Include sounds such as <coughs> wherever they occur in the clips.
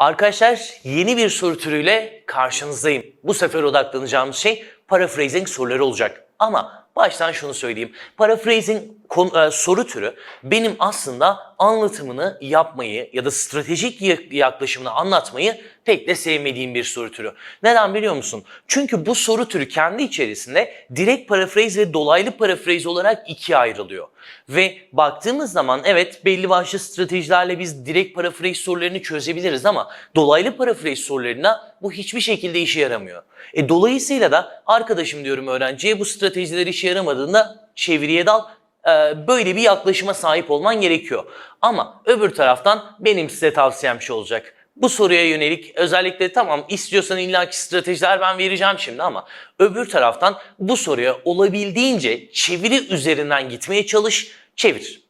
Arkadaşlar yeni bir soru türüyle karşınızdayım. Bu sefer odaklanacağımız şey paraphrasing soruları olacak. Ama baştan şunu söyleyeyim. Paraphrasing e, soru türü benim aslında anlatımını yapmayı ya da stratejik ya- yaklaşımını anlatmayı pek de sevmediğim bir soru türü. Neden biliyor musun? Çünkü bu soru türü kendi içerisinde direkt paraphrase ve dolaylı paraphrase olarak ikiye ayrılıyor. Ve baktığımız zaman evet belli başlı stratejilerle biz direkt paraphrase sorularını çözebiliriz ama dolaylı paraphrase sorularına bu hiçbir şekilde işe yaramıyor. E, dolayısıyla da arkadaşım diyorum öğrenciye bu stratejiler işe yaramadığında çeviriye dal e, böyle bir yaklaşıma sahip olman gerekiyor. Ama öbür taraftan benim size tavsiyem şu olacak. Bu soruya yönelik özellikle tamam istiyorsan illaki stratejiler ben vereceğim şimdi ama öbür taraftan bu soruya olabildiğince çeviri üzerinden gitmeye çalış, çevir.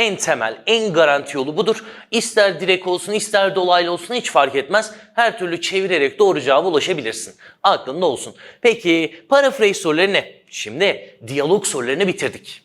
En temel, en garanti yolu budur. İster direkt olsun, ister dolaylı olsun hiç fark etmez. Her türlü çevirerek doğru cevaba ulaşabilirsin. Aklında olsun. Peki paraphrase soruları ne? Şimdi diyalog sorularını bitirdik.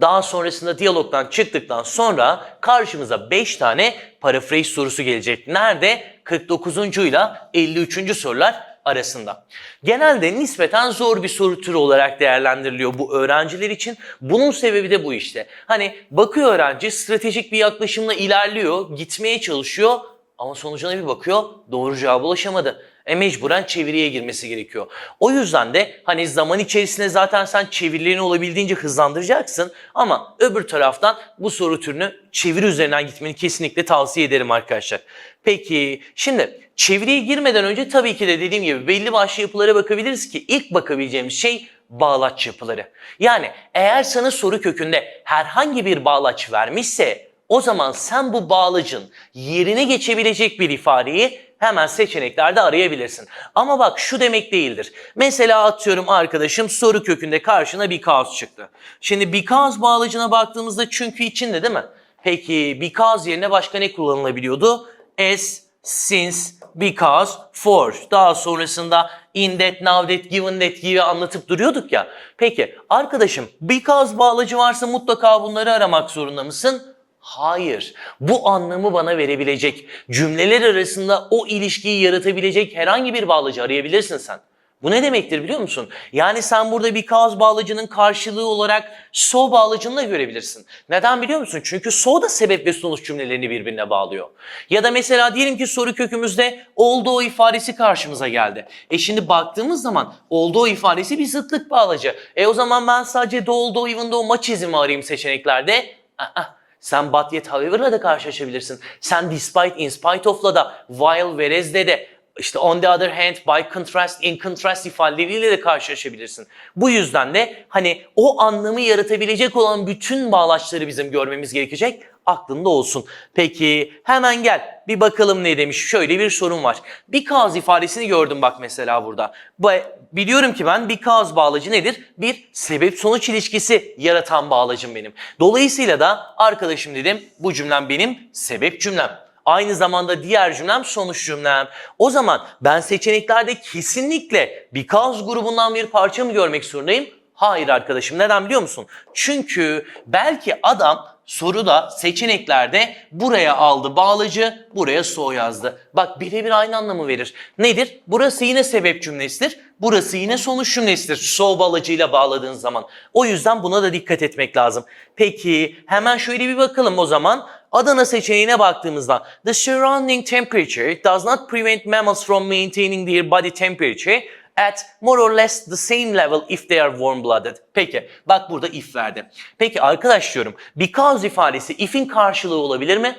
Daha sonrasında diyalogdan çıktıktan sonra karşımıza 5 tane paraphrase sorusu gelecek. Nerede? 49. ile 53. sorular arasında. Genelde nispeten zor bir soru türü olarak değerlendiriliyor bu öğrenciler için. Bunun sebebi de bu işte. Hani bakıyor öğrenci stratejik bir yaklaşımla ilerliyor, gitmeye çalışıyor ama sonucuna bir bakıyor doğru cevaba ulaşamadı. E mecburen çeviriye girmesi gerekiyor. O yüzden de hani zaman içerisinde zaten sen çevirilerini olabildiğince hızlandıracaksın ama öbür taraftan bu soru türünü çeviri üzerinden gitmeni kesinlikle tavsiye ederim arkadaşlar. Peki şimdi çeviriye girmeden önce tabii ki de dediğim gibi belli başlı yapılara bakabiliriz ki ilk bakabileceğimiz şey bağlaç yapıları. Yani eğer sana soru kökünde herhangi bir bağlaç vermişse o zaman sen bu bağlacın yerine geçebilecek bir ifadeyi hemen seçeneklerde arayabilirsin. Ama bak şu demek değildir. Mesela atıyorum arkadaşım soru kökünde karşına because çıktı. Şimdi because bağlacına baktığımızda çünkü içinde değil mi? Peki because yerine başka ne kullanılabiliyordu? As, since, because, for. Daha sonrasında in that, now that, given that gibi anlatıp duruyorduk ya. Peki arkadaşım because bağlacı varsa mutlaka bunları aramak zorunda mısın? Hayır. Bu anlamı bana verebilecek, cümleler arasında o ilişkiyi yaratabilecek herhangi bir bağlacı arayabilirsin sen. Bu ne demektir biliyor musun? Yani sen burada bir cause bağlacının karşılığı olarak so bağlacını da görebilirsin. Neden biliyor musun? Çünkü so da sebep ve sonuç cümlelerini birbirine bağlıyor. Ya da mesela diyelim ki soru kökümüzde olduğu ifadesi karşımıza geldi. E şimdi baktığımız zaman olduğu ifadesi bir zıtlık bağlacı. E o zaman ben sadece do although even though much izimi arayayım seçeneklerde. Aa, sen but yet however'la da karşılaşabilirsin. Sen despite, in spite of'la da, while, whereas'de de, işte on the other hand, by contrast, in contrast ifadeleriyle de karşılaşabilirsin. Bu yüzden de hani o anlamı yaratabilecek olan bütün bağlaçları bizim görmemiz gerekecek. Aklında olsun. Peki hemen gel bir bakalım ne demiş. Şöyle bir sorun var. Because ifadesini gördüm bak mesela burada. Bu- Biliyorum ki ben because bağlacı nedir? Bir sebep sonuç ilişkisi yaratan bağlacım benim. Dolayısıyla da arkadaşım dedim bu cümlem benim sebep cümlem. Aynı zamanda diğer cümlem sonuç cümlem. O zaman ben seçeneklerde kesinlikle because grubundan bir parça mı görmek zorundayım? Hayır arkadaşım neden biliyor musun? Çünkü belki adam soruda seçeneklerde buraya aldı bağlacı, buraya so yazdı. Bak birebir aynı anlamı verir. Nedir? Burası yine sebep cümlesidir. Burası yine sonuç cümlesidir. So bağlacıyla bağladığın zaman. O yüzden buna da dikkat etmek lazım. Peki hemen şöyle bir bakalım o zaman. Adana seçeneğine baktığımızda the surrounding temperature does not prevent mammals from maintaining their body temperature at more or less the same level if they are warm-blooded. Peki bak burada if verdi. Peki arkadaş diyorum because ifadesi if'in karşılığı olabilir mi?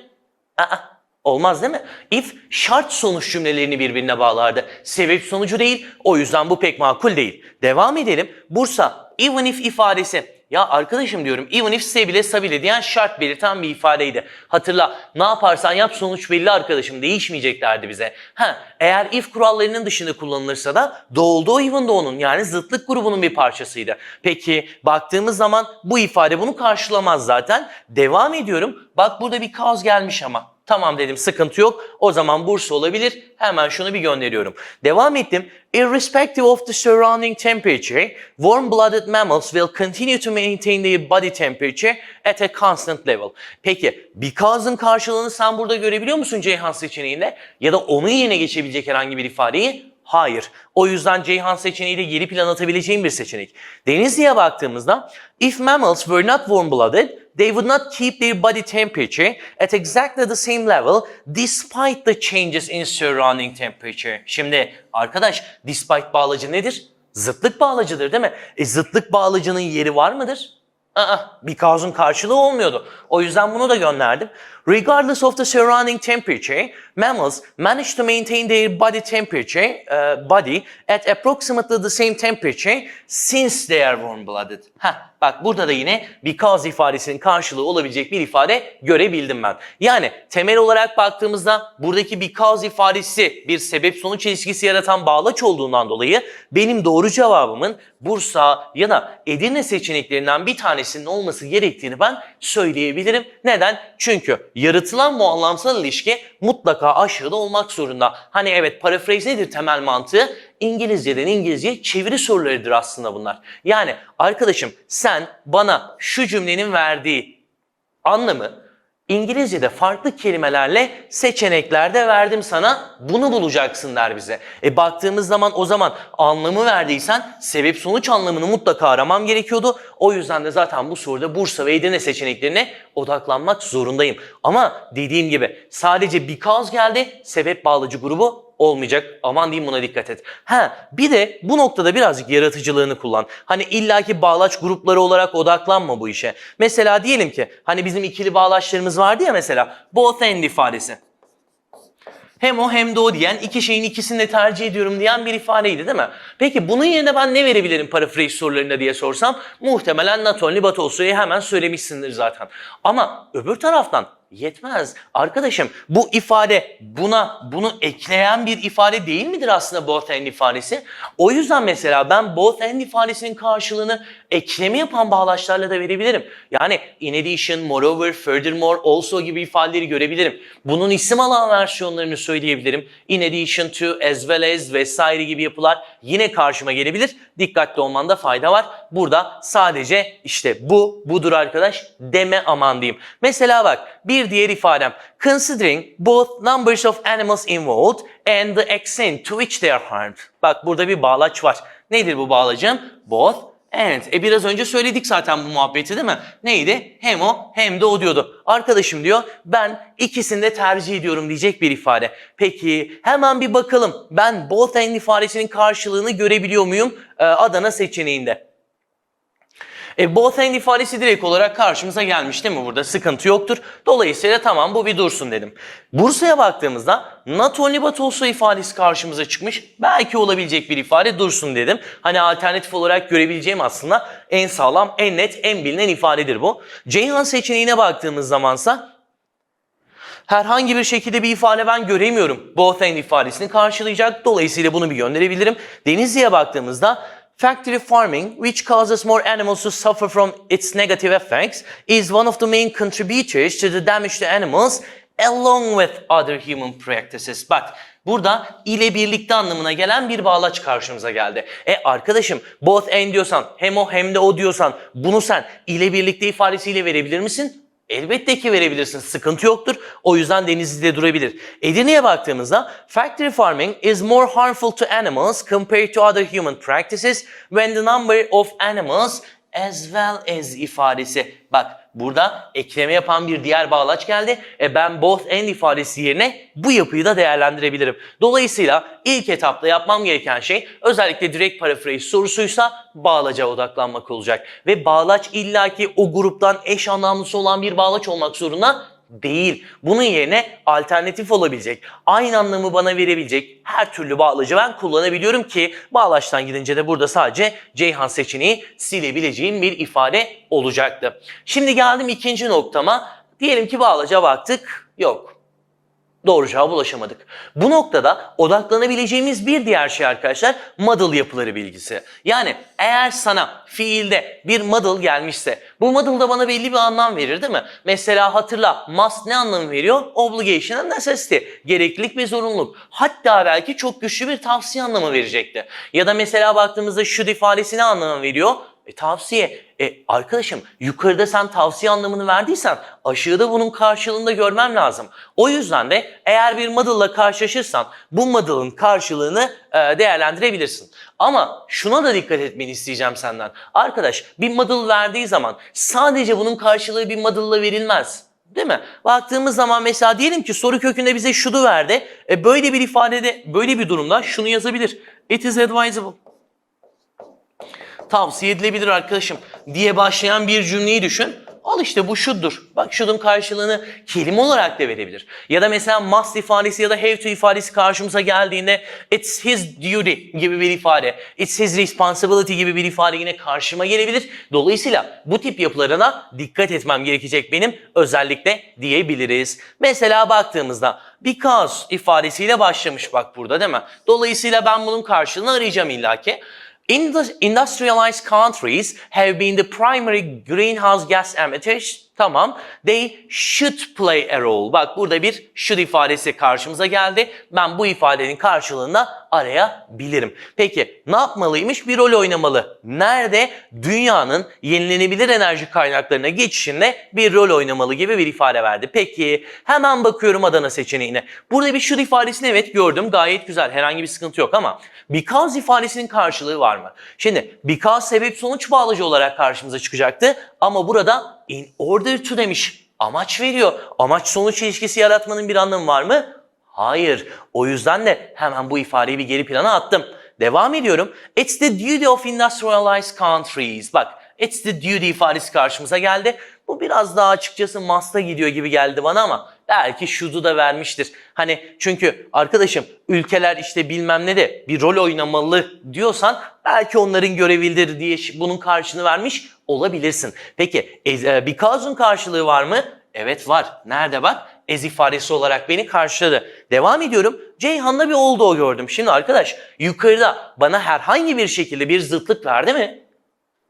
Aa, olmaz değil mi? If şart sonuç cümlelerini birbirine bağlardı. Sebep sonucu değil o yüzden bu pek makul değil. Devam edelim. Bursa even if ifadesi ya arkadaşım diyorum even if se bile sa bile diyen şart belirten bir ifadeydi. Hatırla ne yaparsan yap sonuç belli arkadaşım değişmeyeceklerdi bize. Ha, eğer if kurallarının dışında kullanılırsa da doğuldu even doğunun yani zıtlık grubunun bir parçasıydı. Peki baktığımız zaman bu ifade bunu karşılamaz zaten. Devam ediyorum. Bak burada bir cause gelmiş ama. Tamam dedim sıkıntı yok. O zaman Bursa olabilir. Hemen şunu bir gönderiyorum. Devam ettim. Irrespective of the surrounding temperature, warm-blooded mammals will continue to maintain their body temperature at a constant level. Peki because'ın karşılığını sen burada görebiliyor musun Ceyhan seçeneğinde? Ya da onun yerine geçebilecek herhangi bir ifadeyi? Hayır. O yüzden Ceyhan seçeneği de geri plan atabileceğim bir seçenek. Denizli'ye baktığımızda if mammals were not warm-blooded, they would not keep their body temperature at exactly the same level despite the changes in surrounding temperature. Şimdi arkadaş despite bağlacı nedir? Zıtlık bağlacıdır değil mi? E zıtlık bağlacının yeri var mıdır? Aa, because'un karşılığı olmuyordu. O yüzden bunu da gönderdim. Regardless of the surrounding temperature, mammals manage to maintain their body temperature, uh, body at approximately the same temperature since they are warm-blooded. Heh, bak burada da yine because ifadesinin karşılığı olabilecek bir ifade görebildim ben. Yani temel olarak baktığımızda buradaki because ifadesi bir sebep sonuç ilişkisi yaratan bağlaç olduğundan dolayı benim doğru cevabımın Bursa ya da Edirne seçeneklerinden bir tanesinin olması gerektiğini ben söyleyebilirim. Neden? Çünkü yaratılan bu anlamsal ilişki mutlaka aşağıda olmak zorunda. Hani evet paraphrase nedir temel mantığı? İngilizceden İngilizceye çeviri sorularıdır aslında bunlar. Yani arkadaşım sen bana şu cümlenin verdiği anlamı İngilizce'de farklı kelimelerle seçeneklerde verdim sana bunu bulacaksın der bize. E baktığımız zaman o zaman anlamı verdiysen sebep sonuç anlamını mutlaka aramam gerekiyordu. O yüzden de zaten bu soruda Bursa ve Edirne seçeneklerine odaklanmak zorundayım. Ama dediğim gibi sadece because geldi sebep bağlacı grubu olmayacak. Aman diyeyim buna dikkat et. Ha bir de bu noktada birazcık yaratıcılığını kullan. Hani illaki bağlaç grupları olarak odaklanma bu işe. Mesela diyelim ki hani bizim ikili bağlaçlarımız vardı ya mesela both and ifadesi. Hem o hem de o diyen iki şeyin ikisini de tercih ediyorum diyen bir ifadeydi değil mi? Peki bunun yerine ben ne verebilirim paraphrase sorularında diye sorsam muhtemelen but also'yu hemen söylemişsindir zaten. Ama öbür taraftan Yetmez. Arkadaşım bu ifade buna bunu ekleyen bir ifade değil midir aslında both and ifadesi? O yüzden mesela ben both and ifadesinin karşılığını ekleme yapan bağlaçlarla da verebilirim. Yani in addition, moreover, furthermore, also gibi ifadeleri görebilirim. Bunun isim alan versiyonlarını söyleyebilirim. In addition to, as well as vesaire gibi yapılar yine karşıma gelebilir. Dikkatli olmanda fayda var. Burada sadece işte bu, budur arkadaş deme aman diyeyim. Mesela bak bir diğer ifadem. Considering both numbers of animals involved and the extent to which they are harmed. Bak burada bir bağlaç var. Nedir bu bağlacım? Both and. E biraz önce söyledik zaten bu muhabbeti değil mi? Neydi? Hem o hem de o diyordu. Arkadaşım diyor ben ikisini de tercih ediyorum diyecek bir ifade. Peki hemen bir bakalım. Ben both and ifadesinin karşılığını görebiliyor muyum Ee, Adana seçeneğinde? E, both and ifadesi direkt olarak karşımıza gelmiş değil mi burada? Sıkıntı yoktur. Dolayısıyla tamam bu bir dursun dedim. Bursa'ya baktığımızda not only but also ifadesi karşımıza çıkmış. Belki olabilecek bir ifade dursun dedim. Hani alternatif olarak görebileceğim aslında en sağlam, en net, en bilinen ifadedir bu. Ceyhan seçeneğine baktığımız zamansa herhangi bir şekilde bir ifade ben göremiyorum. Both and ifadesini karşılayacak. Dolayısıyla bunu bir gönderebilirim. Denizli'ye baktığımızda Factory farming, which causes more animals to suffer from its negative effects, is one of the main contributors to the damage to animals along with other human practices. Bak burada ile birlikte anlamına gelen bir bağlaç karşımıza geldi. E arkadaşım both and diyorsan hem o hem de o diyorsan bunu sen ile birlikte ifadesiyle verebilir misin? Elbette ki verebilirsin. Sıkıntı yoktur. O yüzden Denizli'de durabilir. Edirne'ye baktığımızda factory farming is more harmful to animals compared to other human practices when the number of animals as well as ifadesi. Bak burada ekleme yapan bir diğer bağlaç geldi. E ben both and ifadesi yerine bu yapıyı da değerlendirebilirim. Dolayısıyla ilk etapta yapmam gereken şey özellikle direkt paraphrase sorusuysa bağlaca odaklanmak olacak. Ve bağlaç illaki o gruptan eş anlamlısı olan bir bağlaç olmak zorunda değil. Bunun yerine alternatif olabilecek, aynı anlamı bana verebilecek her türlü bağlacı ben kullanabiliyorum ki bağlaçtan gidince de burada sadece Ceyhan seçeneği silebileceğim bir ifade olacaktı. Şimdi geldim ikinci noktama. Diyelim ki bağlaca baktık. Yok. Doğru cevaba ulaşamadık. Bu noktada odaklanabileceğimiz bir diğer şey arkadaşlar model yapıları bilgisi. Yani eğer sana fiilde bir model gelmişse bu model da bana belli bir anlam verir değil mi? Mesela hatırla must ne anlamı veriyor? Obligation and necessity. Gereklilik ve zorunluluk. Hatta belki çok güçlü bir tavsiye anlamı verecekti. Ya da mesela baktığımızda should ifadesi ne anlamı veriyor? E tavsiye. E arkadaşım yukarıda sen tavsiye anlamını verdiysen aşağıda bunun karşılığında görmem lazım. O yüzden de eğer bir model'la karşılaşırsan bu model'ın karşılığını e, değerlendirebilirsin. Ama şuna da dikkat etmeni isteyeceğim senden. Arkadaş bir model verdiği zaman sadece bunun karşılığı bir model'la verilmez. Değil mi? Baktığımız zaman mesela diyelim ki soru kökünde bize şunu verdi. E böyle bir ifadede, böyle bir durumda şunu yazabilir. It is advisable tavsiye edilebilir arkadaşım diye başlayan bir cümleyi düşün. Al işte bu şudur. Bak şunun karşılığını kelime olarak da verebilir. Ya da mesela must ifadesi ya da have to ifadesi karşımıza geldiğinde it's his duty gibi bir ifade, it's his responsibility gibi bir ifade yine karşıma gelebilir. Dolayısıyla bu tip yapılarına dikkat etmem gerekecek benim özellikle diyebiliriz. Mesela baktığımızda because ifadesiyle başlamış bak burada değil mi? Dolayısıyla ben bunun karşılığını arayacağım illaki. Indus- Industrialized countries have been the primary greenhouse gas emitters. Tamam. They should play a role. Bak burada bir should ifadesi karşımıza geldi. Ben bu ifadenin karşılığında arayabilirim. Peki ne yapmalıymış? Bir rol oynamalı. Nerede? Dünyanın yenilenebilir enerji kaynaklarına geçişinde bir rol oynamalı gibi bir ifade verdi. Peki hemen bakıyorum Adana seçeneğine. Burada bir should ifadesini evet gördüm. Gayet güzel. Herhangi bir sıkıntı yok ama because ifadesinin karşılığı var mı? Şimdi because sebep sonuç bağlacı olarak karşımıza çıkacaktı ama burada in order to demiş. Amaç veriyor. Amaç sonuç ilişkisi yaratmanın bir anlamı var mı? Hayır. O yüzden de hemen bu ifadeyi bir geri plana attım. Devam ediyorum. It's the duty of industrialized countries. Bak it's the duty ifadesi karşımıza geldi. Bu biraz daha açıkçası must'a gidiyor gibi geldi bana ama belki şudu da vermiştir. Hani çünkü arkadaşım ülkeler işte bilmem ne de bir rol oynamalı diyorsan belki onların görevidir diye bunun karşılığını vermiş olabilirsin. Peki e, because'un karşılığı var mı? Evet var. Nerede bak? Ez ifadesi olarak beni karşıladı. Devam ediyorum. Ceyhan'da bir oldu gördüm. Şimdi arkadaş yukarıda bana herhangi bir şekilde bir zıtlık verdi mi?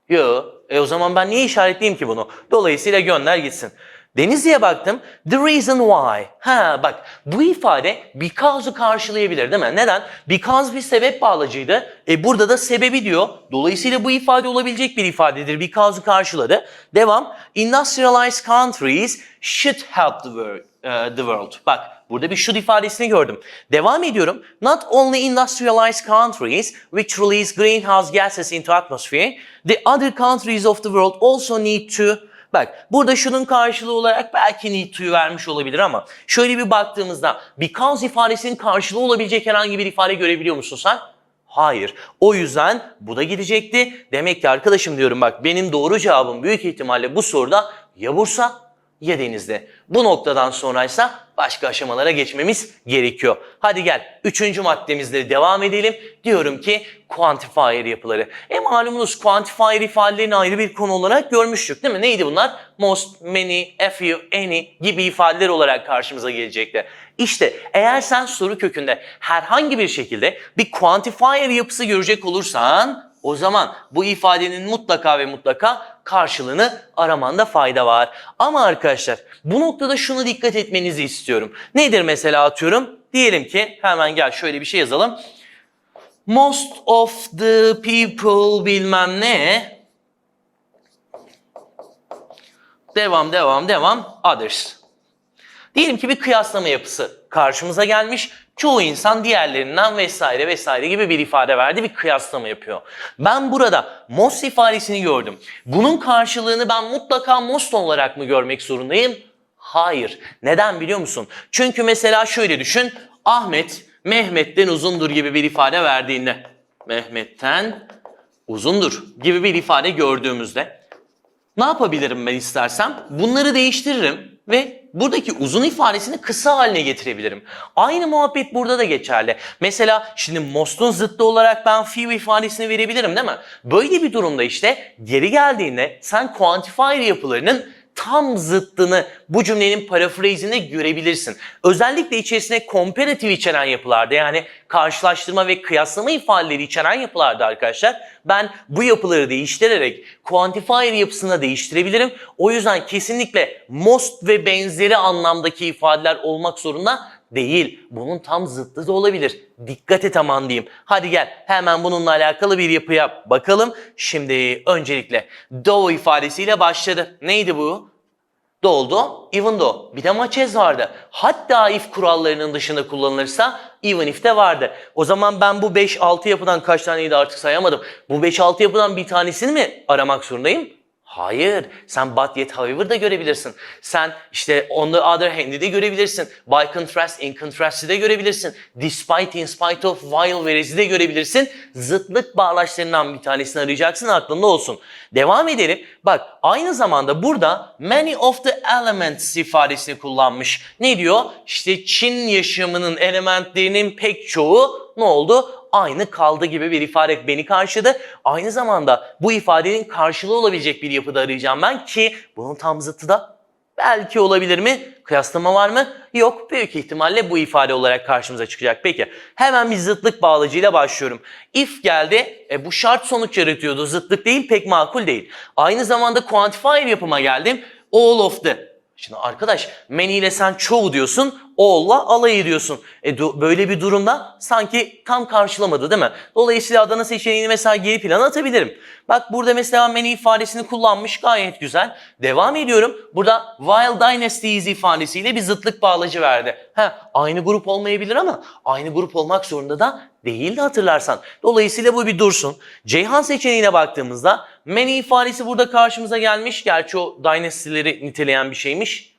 Yo. E o zaman ben niye işaretleyeyim ki bunu? Dolayısıyla gönder gitsin. Denizli'ye baktım. The reason why. Ha bak bu ifade because'u karşılayabilir değil mi? Neden? Because bir sebep bağlacıydı. E burada da sebebi diyor. Dolayısıyla bu ifade olabilecek bir ifadedir. Because'u karşıladı. Devam. Industrialized countries should help the world. uh, the world. Bak burada bir should ifadesini gördüm. Devam ediyorum. Not only industrialized countries which release greenhouse gases into atmosphere, the other countries of the world also need to Bak burada şunun karşılığı olarak belki need vermiş olabilir ama şöyle bir baktığımızda because ifadesinin karşılığı olabilecek herhangi bir ifade görebiliyor musun sen? Hayır. O yüzden bu da gidecekti. Demek ki arkadaşım diyorum bak benim doğru cevabım büyük ihtimalle bu soruda ya Bursa ya denizde. Bu noktadan sonraysa başka aşamalara geçmemiz gerekiyor. Hadi gel üçüncü maddemizle devam edelim. Diyorum ki quantifier yapıları. E malumunuz quantifier ifadelerini ayrı bir konu olarak görmüştük değil mi? Neydi bunlar? Most, many, a few, any gibi ifadeler olarak karşımıza gelecekti. İşte eğer sen soru kökünde herhangi bir şekilde bir quantifier yapısı görecek olursan o zaman bu ifadenin mutlaka ve mutlaka karşılığını aramanda fayda var. Ama arkadaşlar bu noktada şunu dikkat etmenizi istiyorum. Nedir mesela atıyorum? Diyelim ki hemen gel şöyle bir şey yazalım. Most of the people bilmem ne. Devam devam devam others. Diyelim ki bir kıyaslama yapısı karşımıza gelmiş. Çoğu insan diğerlerinden vesaire vesaire gibi bir ifade verdi, bir kıyaslama yapıyor. Ben burada most ifadesini gördüm. Bunun karşılığını ben mutlaka most olarak mı görmek zorundayım? Hayır. Neden biliyor musun? Çünkü mesela şöyle düşün. Ahmet Mehmet'ten uzundur gibi bir ifade verdiğinde Mehmet'ten uzundur gibi bir ifade gördüğümüzde ne yapabilirim ben istersem? Bunları değiştiririm ve buradaki uzun ifadesini kısa haline getirebilirim. Aynı muhabbet burada da geçerli. Mesela şimdi most'un zıttı olarak ben few ifadesini verebilirim değil mi? Böyle bir durumda işte geri geldiğinde sen quantifier yapılarının tam zıttını bu cümlenin parafrazinde görebilirsin. Özellikle içerisine komparatif içeren yapılarda yani karşılaştırma ve kıyaslama ifadeleri içeren yapılarda arkadaşlar ben bu yapıları değiştirerek quantifier yapısına değiştirebilirim. O yüzden kesinlikle most ve benzeri anlamdaki ifadeler olmak zorunda değil. Bunun tam zıttı da olabilir. Dikkat et aman diyeyim. Hadi gel hemen bununla alakalı bir yapıya bakalım. Şimdi öncelikle though ifadesiyle başladı. Neydi bu? Doldu, even though. Bir de maçez vardı. Hatta if kurallarının dışında kullanılırsa even if de vardı. O zaman ben bu 5-6 yapıdan kaç taneydi artık sayamadım. Bu 5-6 yapıdan bir tanesini mi aramak zorundayım? Hayır. Sen but yet however da görebilirsin. Sen işte on the other hand'i de görebilirsin. By contrast, in contrast'i de görebilirsin. Despite, in spite of, while, whereas'i de görebilirsin. Zıtlık bağlaçlarından bir tanesini arayacaksın aklında olsun. Devam edelim. Bak aynı zamanda burada many of the elements ifadesini kullanmış. Ne diyor? İşte Çin yaşamının elementlerinin pek çoğu ne oldu? aynı kaldı gibi bir ifade beni karşıladı. Aynı zamanda bu ifadenin karşılığı olabilecek bir yapıda arayacağım ben ki bunun tam zıttı da belki olabilir mi? Kıyaslama var mı? Yok. Büyük ihtimalle bu ifade olarak karşımıza çıkacak. Peki hemen bir zıtlık bağlacıyla başlıyorum. If geldi. E, bu şart sonuç yaratıyordu. Zıtlık değil pek makul değil. Aynı zamanda quantifier yapıma geldim. All of the Şimdi arkadaş many ile sen çoğu diyorsun, all'la alayı diyorsun. E böyle bir durumda sanki tam karşılamadı değil mi? Dolayısıyla Adana seçeneğini mesela geri plana atabilirim. Bak burada mesela many ifadesini kullanmış gayet güzel. Devam ediyorum. Burada while dynasties ifadesiyle bir zıtlık bağlacı verdi. Ha, aynı grup olmayabilir ama aynı grup olmak zorunda da değildi hatırlarsan. Dolayısıyla bu bir dursun. Ceyhan seçeneğine baktığımızda many ifadesi burada karşımıza gelmiş. Gerçi o dynasty'leri niteleyen bir şeymiş.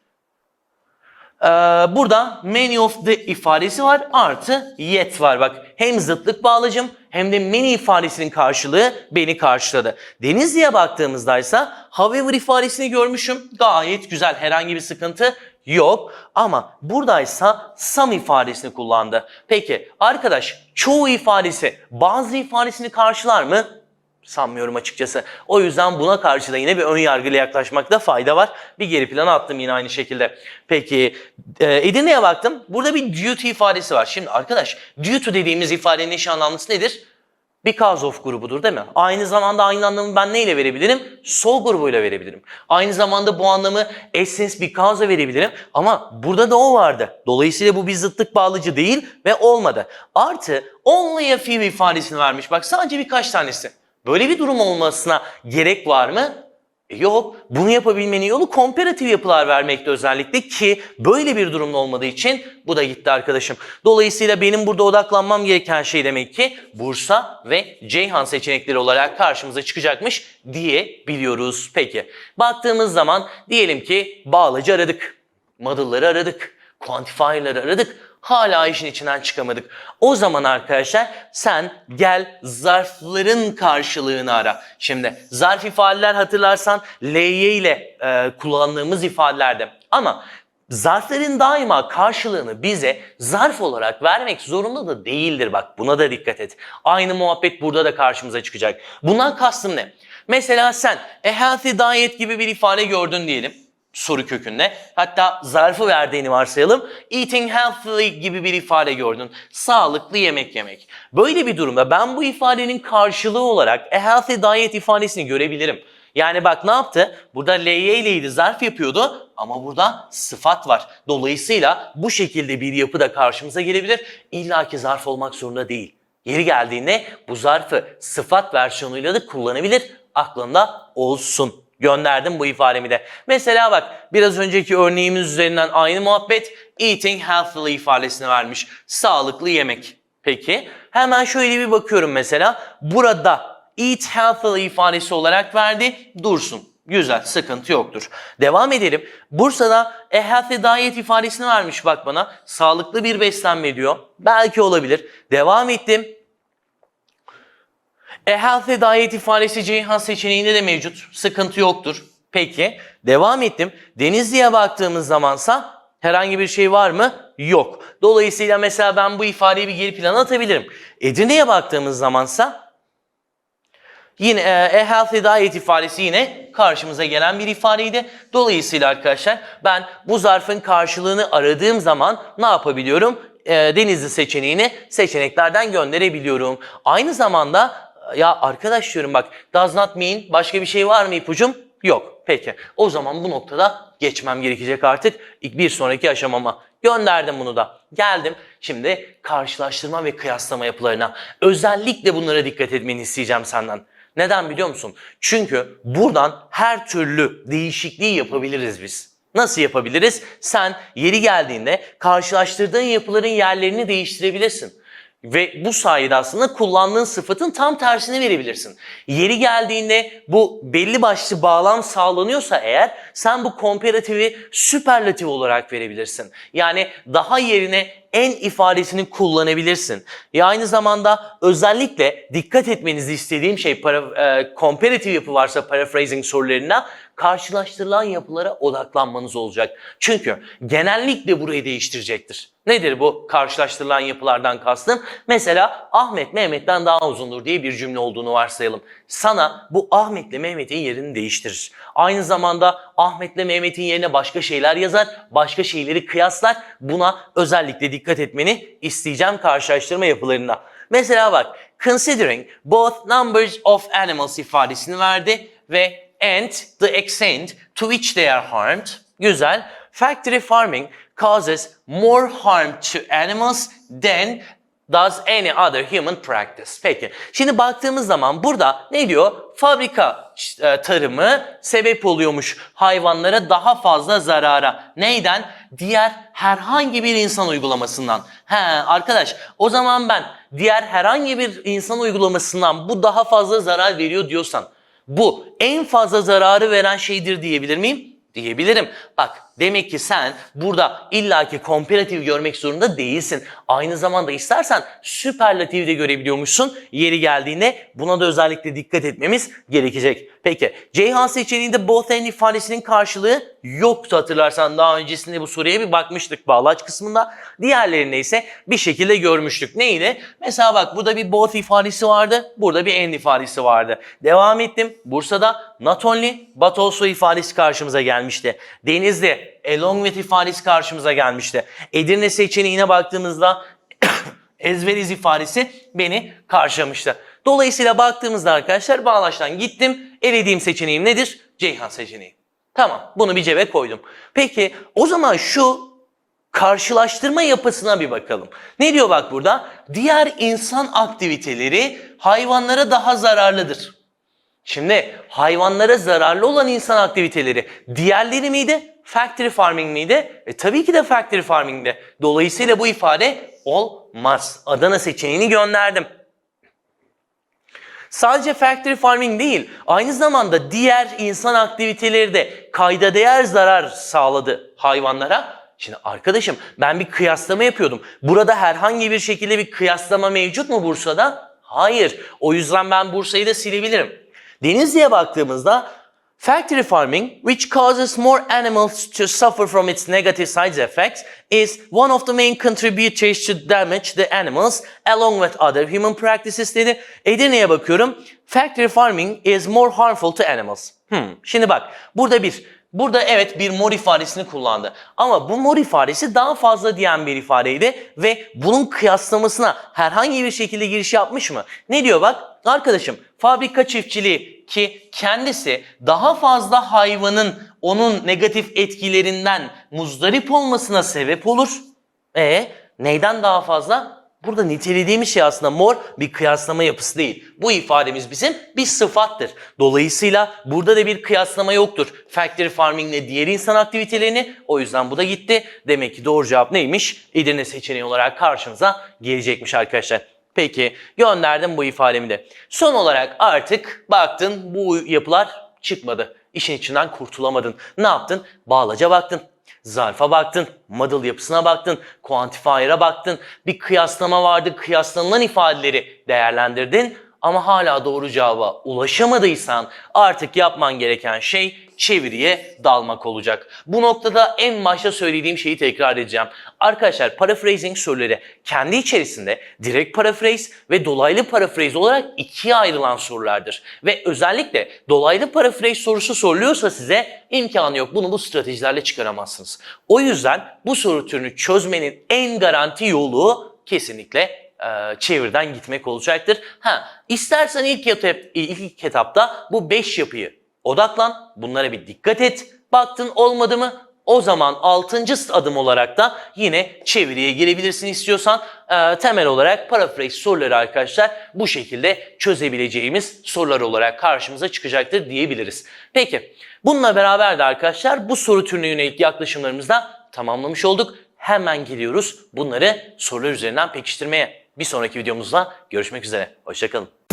Ee, burada many of the ifadesi var artı yet var. Bak hem zıtlık bağlacım hem de many ifadesinin karşılığı beni karşıladı. Denizli'ye baktığımızda ise however ifadesini görmüşüm. Gayet güzel herhangi bir sıkıntı yok. Ama buradaysa some ifadesini kullandı. Peki arkadaş çoğu ifadesi bazı ifadesini karşılar mı? Sanmıyorum açıkçası. O yüzden buna karşı da yine bir ön yargıyla yaklaşmakta fayda var. Bir geri plana attım yine aynı şekilde. Peki e, Edirne'ye baktım. Burada bir duty ifadesi var. Şimdi arkadaş duty dediğimiz ifadenin eş anlamlısı nedir? Because of grubudur değil mi? Aynı zamanda aynı anlamı ben neyle verebilirim? So grubuyla verebilirim. Aynı zamanda bu anlamı essence because'a verebilirim. Ama burada da o vardı. Dolayısıyla bu bir zıtlık bağlıcı değil ve olmadı. Artı only a few ifadesini vermiş. Bak sadece birkaç tanesi. Böyle bir durum olmasına gerek var mı? E, Yok. Bunu yapabilmenin yolu komparatif yapılar vermekte özellikle ki böyle bir durumda olmadığı için bu da gitti arkadaşım. Dolayısıyla benim burada odaklanmam gereken şey demek ki Bursa ve Ceyhan seçenekleri olarak karşımıza çıkacakmış diyebiliyoruz. Peki baktığımız zaman diyelim ki bağlacı aradık, model'ları aradık, quantifier'ları aradık. Hala işin içinden çıkamadık. O zaman arkadaşlar sen gel zarfların karşılığını ara. Şimdi zarf ifadeler hatırlarsan ly ile e, kullandığımız ifadelerde. Ama zarfların daima karşılığını bize zarf olarak vermek zorunda da değildir. Bak buna da dikkat et. Aynı muhabbet burada da karşımıza çıkacak. Bundan kastım ne? Mesela sen a healthy diet gibi bir ifade gördün diyelim soru kökünde. Hatta zarfı verdiğini varsayalım. Eating healthily gibi bir ifade gördün. Sağlıklı yemek yemek. Böyle bir durumda ben bu ifadenin karşılığı olarak a healthy diet ifadesini görebilirim. Yani bak ne yaptı? Burada ly ileydi zarf yapıyordu ama burada sıfat var. Dolayısıyla bu şekilde bir yapı da karşımıza gelebilir. İlla ki zarf olmak zorunda değil. Yeri geldiğinde bu zarfı sıfat versiyonuyla da kullanabilir. Aklında olsun gönderdim bu ifademi de. Mesela bak biraz önceki örneğimiz üzerinden aynı muhabbet eating healthily ifadesini vermiş. Sağlıklı yemek. Peki hemen şöyle bir bakıyorum mesela. Burada eat healthily ifadesi olarak verdi. Dursun. Güzel, sıkıntı yoktur. Devam edelim. Bursa'da a healthy diet ifadesini vermiş bak bana. Sağlıklı bir beslenme diyor. Belki olabilir. Devam ettim. A healthy diet ifadesi Ceyhan seçeneğinde de mevcut. Sıkıntı yoktur. Peki. Devam ettim. Denizli'ye baktığımız zamansa herhangi bir şey var mı? Yok. Dolayısıyla mesela ben bu ifadeyi bir geri plana atabilirim. Edirne'ye baktığımız zamansa Yine e, a healthy diet ifadesi yine karşımıza gelen bir ifadeydi. Dolayısıyla arkadaşlar ben bu zarfın karşılığını aradığım zaman ne yapabiliyorum? E, denizli seçeneğini seçeneklerden gönderebiliyorum. Aynı zamanda ya arkadaş diyorum bak does not mean başka bir şey var mı ipucum? Yok. Peki. O zaman bu noktada geçmem gerekecek artık bir sonraki aşamama. Gönderdim bunu da. Geldim. Şimdi karşılaştırma ve kıyaslama yapılarına. Özellikle bunlara dikkat etmeni isteyeceğim senden. Neden biliyor musun? Çünkü buradan her türlü değişikliği yapabiliriz biz. Nasıl yapabiliriz? Sen yeri geldiğinde karşılaştırdığın yapıların yerlerini değiştirebilirsin. Ve bu sayede aslında kullandığın sıfatın tam tersini verebilirsin. Yeri geldiğinde bu belli başlı bağlam sağlanıyorsa eğer sen bu komparatifi süperlatif olarak verebilirsin. Yani daha yerine en ifadesini kullanabilirsin. Ya aynı zamanda özellikle dikkat etmenizi istediğim şey para, e, komparatif yapı varsa paraphrasing sorularına karşılaştırılan yapılara odaklanmanız olacak. Çünkü genellikle burayı değiştirecektir. Nedir bu karşılaştırılan yapılardan kastım? Mesela Ahmet Mehmet'ten daha uzundur diye bir cümle olduğunu varsayalım. Sana bu Ahmet'le Mehmet'in yerini değiştirir. Aynı zamanda Ahmet'le Mehmet'in yerine başka şeyler yazar, başka şeyleri kıyaslar. Buna özellikle dikkat etmeni isteyeceğim karşılaştırma yapılarında. Mesela bak, considering both numbers of animals ifadesini verdi ve and the extent to which they are harmed. Güzel. Factory farming causes more harm to animals than does any other human practice. Peki. Şimdi baktığımız zaman burada ne diyor? Fabrika e, tarımı sebep oluyormuş hayvanlara daha fazla zarara. Neyden? Diğer herhangi bir insan uygulamasından. He arkadaş o zaman ben diğer herhangi bir insan uygulamasından bu daha fazla zarar veriyor diyorsan bu en fazla zararı veren şeydir diyebilir miyim? Diyebilirim. Bak demek ki sen burada illaki komparatif görmek zorunda değilsin. Aynı zamanda istersen süperlatif de görebiliyormuşsun. Yeri geldiğinde buna da özellikle dikkat etmemiz gerekecek. Peki Ceyhan seçeneğinde both and ifadesinin karşılığı yoktu hatırlarsan daha öncesinde bu soruya bir bakmıştık bağlaç kısmında. Diğerlerinde ise bir şekilde görmüştük. Neydi? Mesela bak burada bir both ifadesi vardı. Burada bir and ifadesi vardı. Devam ettim. Bursa'da not only but also ifadesi karşımıza gelmişti. Denizli along with ifadesi karşımıza gelmişti. Edirne seçeneğine baktığımızda <coughs> ezberiz ifadesi beni karşılamıştı. Dolayısıyla baktığımızda arkadaşlar bağlaçtan gittim. Elediğim seçeneğim nedir? Ceyhan seçeneği. Tamam bunu bir cebe koydum. Peki o zaman şu karşılaştırma yapısına bir bakalım. Ne diyor bak burada? Diğer insan aktiviteleri hayvanlara daha zararlıdır. Şimdi hayvanlara zararlı olan insan aktiviteleri diğerleri miydi? Factory farming miydi? E tabii ki de factory farming'de. Dolayısıyla bu ifade olmaz. Adana seçeneğini gönderdim. Sadece factory farming değil, aynı zamanda diğer insan aktiviteleri de kayda değer zarar sağladı hayvanlara. Şimdi arkadaşım ben bir kıyaslama yapıyordum. Burada herhangi bir şekilde bir kıyaslama mevcut mu Bursa'da? Hayır. O yüzden ben Bursa'yı da silebilirim. Denizli'ye baktığımızda Factory farming, which causes more animals to suffer from its negative side effects, is one of the main contributors to damage the animals along with other human practices dedi. Edirne'ye bakıyorum. Factory farming is more harmful to animals. Hmm. Şimdi bak, burada bir, burada evet bir mor ifadesini kullandı. Ama bu mor ifadesi daha fazla diyen bir ifadeydi ve bunun kıyaslamasına herhangi bir şekilde giriş yapmış mı? Ne diyor bak? Arkadaşım fabrika çiftçiliği ki kendisi daha fazla hayvanın onun negatif etkilerinden muzdarip olmasına sebep olur. E neyden daha fazla? Burada nitelediğimiz şey aslında mor bir kıyaslama yapısı değil. Bu ifademiz bizim bir sıfattır. Dolayısıyla burada da bir kıyaslama yoktur. Factory farming ile diğer insan aktivitelerini o yüzden bu da gitti. Demek ki doğru cevap neymiş? Edirne seçeneği olarak karşınıza gelecekmiş arkadaşlar. Peki gönderdim bu ifademi de. Son olarak artık baktın bu yapılar çıkmadı. İşin içinden kurtulamadın. Ne yaptın? Bağlaca baktın. Zarfa baktın, model yapısına baktın, quantifier'a baktın, bir kıyaslama vardı, kıyaslanılan ifadeleri değerlendirdin. ama hala doğru cevaba ulaşamadıysan artık yapman gereken şey çeviriye dalmak olacak. Bu noktada en başta söylediğim şeyi tekrar edeceğim. Arkadaşlar paraphrasing soruları kendi içerisinde direkt paraphrase ve dolaylı paraphrase olarak ikiye ayrılan sorulardır. Ve özellikle dolaylı paraphrase sorusu soruluyorsa size imkanı yok. Bunu bu stratejilerle çıkaramazsınız. O yüzden bu soru türünü çözmenin en garanti yolu kesinlikle çevirden gitmek olacaktır. Ha, istersen ilk, etap, ilk etapta bu 5 yapıyı odaklan, bunlara bir dikkat et. Baktın olmadı mı? O zaman 6. adım olarak da yine çeviriye girebilirsin istiyorsan. e, temel olarak paraphrase soruları arkadaşlar bu şekilde çözebileceğimiz sorular olarak karşımıza çıkacaktır diyebiliriz. Peki bununla beraber de arkadaşlar bu soru türüne yönelik yaklaşımlarımızı da tamamlamış olduk. Hemen geliyoruz bunları sorular üzerinden pekiştirmeye. Bir sonraki videomuzda görüşmek üzere. Hoşçakalın.